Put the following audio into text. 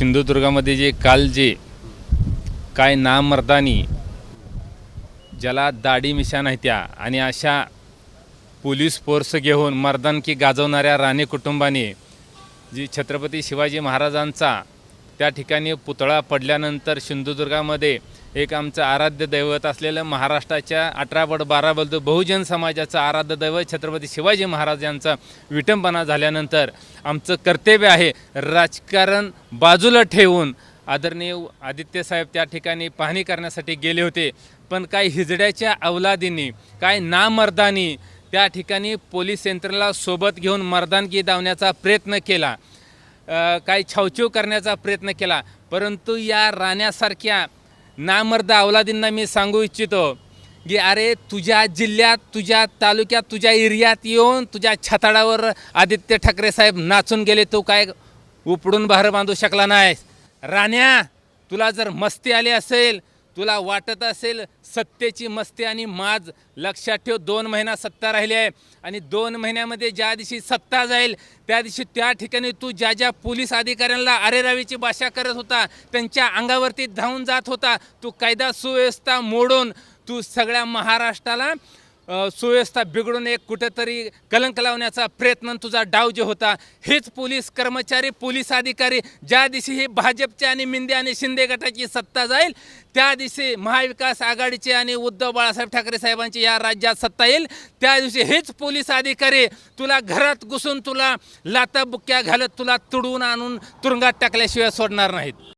सिंधुदुर्गामध्ये जे काल जे काय नामर्दानी ज्याला दाढी मिशा नाही त्या आणि अशा पोलीस फोर्स घेऊन मर्दानकी गाजवणाऱ्या राणे कुटुंबाने जी छत्रपती शिवाजी महाराजांचा त्या ठिकाणी पुतळा पडल्यानंतर सिंधुदुर्गामध्ये एक आमचं आराध्य दैवत असलेलं महाराष्ट्राच्या अठरा बड बारा बलद बहुजन समाजाचं आराध्य दैवत छत्रपती शिवाजी महाराज यांचा विटंबना झाल्यानंतर आमचं कर्तव्य आहे राजकारण बाजूला ठेवून आदरणीय आदित्य साहेब त्या ठिकाणी पाहणी करण्यासाठी गेले होते. पण काय हिजड्याच्या अवलादींनी काय नामर्दानी त्या ठिकाणी पोलीस यंत्रणेला सोबत घेऊन मर्दानगी दावण्याचा प्रयत्न केला. काही छावछीव करण्याचा प्रयत्न केला. परंतु या राण्यासारख्या नामर्द अवलादींना मी सांगू इच्छितो की अरे तुझ्या जिल्ह्यात तुझ्या तालुक्यात तुझ्या एरियात येऊन तुझ्या छताडावर आदित्य ठाकरे साहेब नाचून गेले तू काय उपडून बाहेर बांधू शकला नाही. राण्या तुला जर मस्ती आली असेल तुला वाटत असेल सत्तेची मस्ती आणि माज. लक्षात ठेव दोन महिना सत्ता राहिली आहे आणि दोन महिन्यामध्ये ज्या दिवशी सत्ता जाईल त्या दिवशी त्या ठिकाणी तू ज्या ज्या पोलीस अधिकाऱ्यांना अरेरावीची भाषा करत होता त्यांच्या अंगावरती धावून जात होता तू कायदा सुव्यवस्था मोडून तू सगळ्या महाराष्ट्राला सुव्यवस्था बिघडून एक कुठेतरी कलंक लावण्याचा प्रयत्न तुझा डाव जे होता हेच पोलीस कर्मचारी पोलीस अधिकारी ज्या दिवशी हे भाजपचे आणि मिंदे आणि शिंदे गटाची सत्ता जाईल त्या दिवशी महाविकास आघाडीचे आणि उद्धव बाळासाहेब ठाकरे साहेबांची या राज्यात सत्ता येईल. त्या दिवशी हेच पोलीस अधिकारी तुला घरात घुसून तुला लाता बुक्क्या घालत तुला तुडवून आणून तुरुंगात टाकल्याशिवाय सोडणार नाहीत.